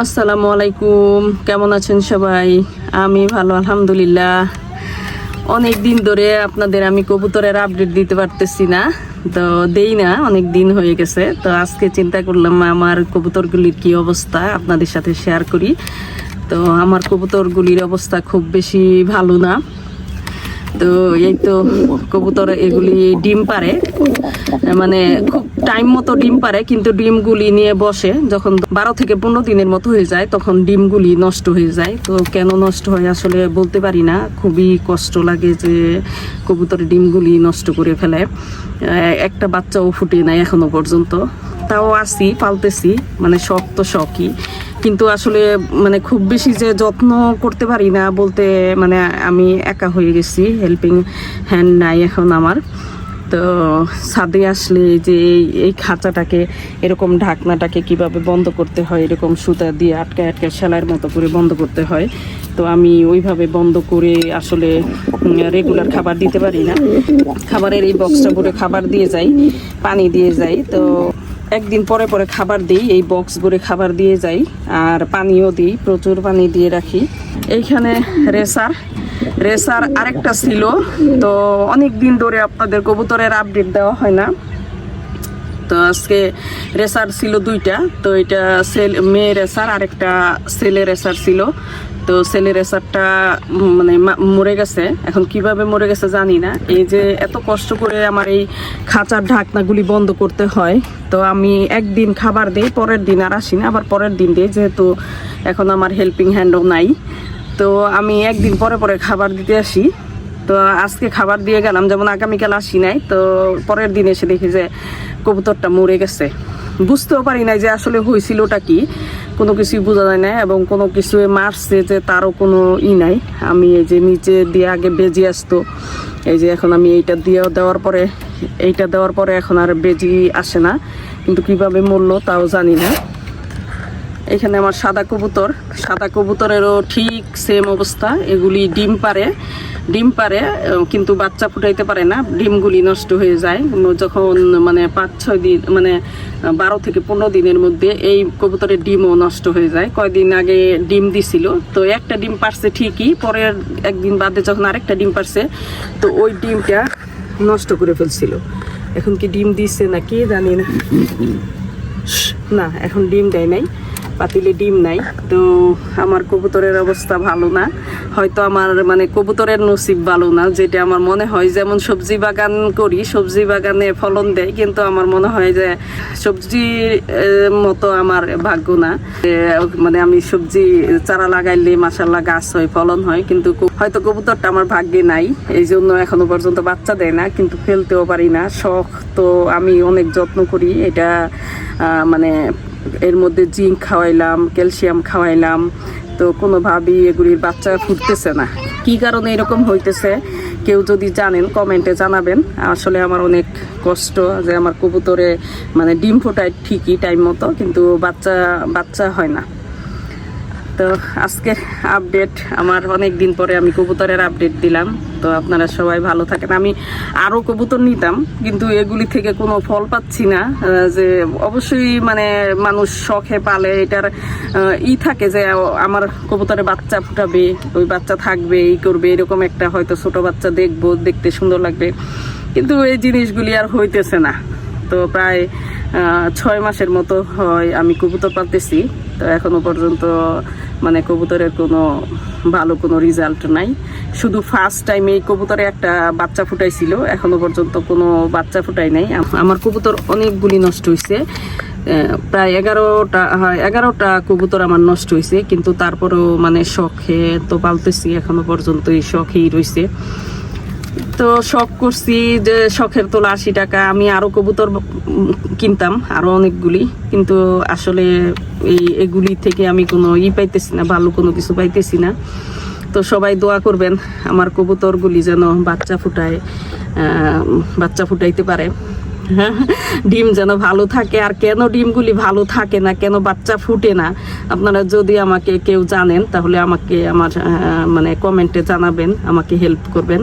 আসসালামু আলাইকুম। কেমন আছেন সবাই? আমি ভালো, আলহামদুলিল্লাহ। অনেক দিন ধরে আপনাদের আমি কবুতরের আপডেট দিতে পারতেছি না, তো দেই না, অনেক দিন হয়ে গেছে। তো আজকে চিন্তা করলাম আমার কবুতরগুলির কি অবস্থা আপনাদের সাথে শেয়ার করি। তো আমার কবুতরগুলির অবস্থা খুব বেশি ভালো না। তো এই তো কবুতর এগুলি ডিম পারে মানে খুব টাইম মতো ডিম পারে কিন্তু ডিমগুলি নিয়ে বসে। যখন বারো থেকে পনেরো দিনের মতো হয়ে যায়, তখন ডিমগুলি নষ্ট হয়ে যায়। তো কেন নষ্ট হয় আসলে বলতে পারি না। খুবই কষ্ট লাগে যে কবুতরের ডিমগুলি নষ্ট করে ফেলে। একটা বাচ্চাও ফুটে নাই এখনও পর্যন্ত। তাও আসি, পালতেছি। মানে শখ তো শখই। কিন্তু আসলে মানে খুব বেশি যে যত্ন করতে পারি না বলতে মানে আমি একা হয়ে গেছি হেল্পিং হ্যান্ড নাই এখন আমার। তো ছাদে আসলে যে এই- খাঁচাটাকে, এরকম ঢাকনাটাকে কীভাবে বন্ধ করতে হয়, এরকম সুতা দিয়ে আটকে আটকে সেলাইয়ের মতো করে বন্ধ করতে হয়, তো আমি ওইভাবে বন্ধ করে আসলে রেগুলার খাবার দিতে পারি না। খাবারের এই বক্সটা ভরে খাবার দিয়ে যাই, পানি দিয়ে যাই, তো একদিন পরে পরে খাবার দিই, এই বক্স ভরে খাবার দিয়ে যাই আর পানিও দিই, প্রচুর পানি দিয়ে রাখি। এইখানে রেসার রেসার আরেকটা ছিল, তো অনেক দিন ধরে আপনাদের কবুতরের আপডেট দেওয়া হয় না। তো আজকে রেসার ছিল দুইটা, তো এটা সেল মেয়ে রেসার আরেকটা ছেলে রেসার ছিল। তো ছেলে রেসারটা মানে মরে গেছে। এখন কীভাবে মরে গেছে জানি না। এই যে এত কষ্ট করে আমার এই খাঁচার ঢাকনাগুলি বন্ধ করতে হয়। তো আমি একদিন খাবার দিই, পরের দিন আর আসি না। আবার পরের দিন দিই, যেহেতু এখন আমার হেল্পিং হ্যান্ডও নাই। তো আমি একদিন পরে পরে খাবার দিতে আসি। তো আজকে খাবার দিয়ে গেলাম, যেমন আগামীকাল আসি নাই, তো পরের দিন এসে দেখি যে কবুতরটা মরে গেছে। বুঝতেও পারি নাই যে আসলে হয়েছিলটা কি, কোনো কিছুই বোঝা যায় না এবং কোনো কিছু মারছে যে তারও কোনো ই নাই। আমি এই যে নিচে দিয়ে আগে বেজি আসতো, এই যে এখন আমি এইটা দিয়ে দেওয়ার পরে, এইটা দেওয়ার পরে এখন আর বেজি আসে না, কিন্তু কীভাবে মরলো তাও জানি না। এখানে আমার সাদা কবুতর, সাদা কবুতরেরও ঠিক সেম অবস্থা, এগুলি ডিম পারে ডিম পারে কিন্তু বাচ্চা ফুটাইতে পারে না, ডিমগুলি নষ্ট হয়ে যায়। যখন মানে পাঁচ, ছয় দিন মানে বারো থেকে পনেরো দিনের মধ্যে এই কবুতরের ডিমও নষ্ট হয়ে যায়। কয়দিন আগে ডিম দিছিল, তো একটা ডিম পারছে ঠিকই, পরের একদিন বাদে যখন আরেকটা ডিম পারছে, তো ওই ডিমটা নষ্ট করে ফেলছিল। এখন কি ডিম দিচ্ছে নাকি জানি না। না, এখন ডিম দেয় নাই। পাতিলে ডিম নাই, তো আমার কবুতরের অবস্থা ভালো না। হয়তো আমার মানে কবুতরের নসিব ভালো না, যেটা আমার মনে হয় যেমন সবজি বাগান করি, সবজি বাগানে ফলন দেয়, কিন্তু আমার মনে হয় যে সবজি মতো আমার ভাগ্য না। মানে আমি সবজি চারা লাগাইলে মাসাল্লাহ গাছ হয়, ফলন হয়, কিন্তু হয়তো কবুতরটা আমার ভাগ্যে নাই এই জন্য এখনও পর্যন্ত বাচ্চা দেয় না, কিন্তু ফেলতেও পারি না। শখ তো আমি অনেক যত্ন করি, এটা মানে এর মধ্যে জিঙ্ক খাওয়াইলাম, ক্যালসিয়াম খাওয়াইলাম, তো কোনোভাবেই এগুলির বাচ্চা ফুটতেছে না। কি কারণে এরকম হইতেছে? কেউ যদি জানেন কমেন্টে জানাবেন। আসলে আমার অনেক কষ্ট যে আমার কবুতরে মানে ডিম ফোটায় ঠিকই টাইম মতো, কিন্তু বাচ্চা বাচ্চা হয় না। তো আজকের আপডেট আমার অনেক দিন পরে আমি কবুতরের আপডেট দিলাম। তো আপনারা সবাই ভালো থাকেন। আমি আরও কবুতর নিতাম, কিন্তু এগুলি থেকে কোনো ফল পাচ্ছি না যে অবশ্যই মানে মানুষ শখে পালে, এটার ই থাকে যে আমার কবুতরে বাচ্চা ফুটাবে, ওই বাচ্চা থাকবে এই করবে, এরকম একটা হয়তো ছোট বাচ্চা দেখব, দেখতে সুন্দর লাগবে। কিন্তু এই জিনিসগুলি আর হইতেছে না। তো প্রায় ছয় মাসের মতো হয় আমি কবুতর পালতেছি। তো এখনও পর্যন্ত মানে কবুতরের কোনো ভালো কোনো রেজাল্ট নাই। শুধু ফার্স্ট টাইম এই কবুতরে একটা বাচ্চা ফুটাইছিল, এখনও পর্যন্ত কোনো বাচ্চা ফুটাই নাই। আমার কবুতর অনেকগুলি নষ্ট হয়েছে প্রায় এগারোটা এগারোটা কবুতর আমার নষ্ট হয়েছে কিন্তু তারপরেও মানে শখে তো পালতেছি, এখনও পর্যন্ত এই শখেই রয়েছে তো শখ করছি যে শখের তোলা আশি টাকা। আমি আরও কবুতর কিনতাম আরও অনেকগুলি। কিন্তু আসলে এই এগুলি থেকে আমি কোনো ই পাইতেছি না ভালো কোনো কিছু পাইতেছি না। তো সবাই দোয়া করবেন আমার কবুতরগুলি যেন বাচ্চা ফুটায় বাচ্চা ফুটাইতে পারে। হ্যাঁ, ডিম যেন ভালো থাকে। আর কেন ডিমগুলি ভালো থাকে না কেন বাচ্চা ফুটে না? আপনারা যদি আমাকে কেউ জানেন তাহলে আমাকে আমার মানে কমেন্টে জানাবেন আমাকে হেল্প করবেন।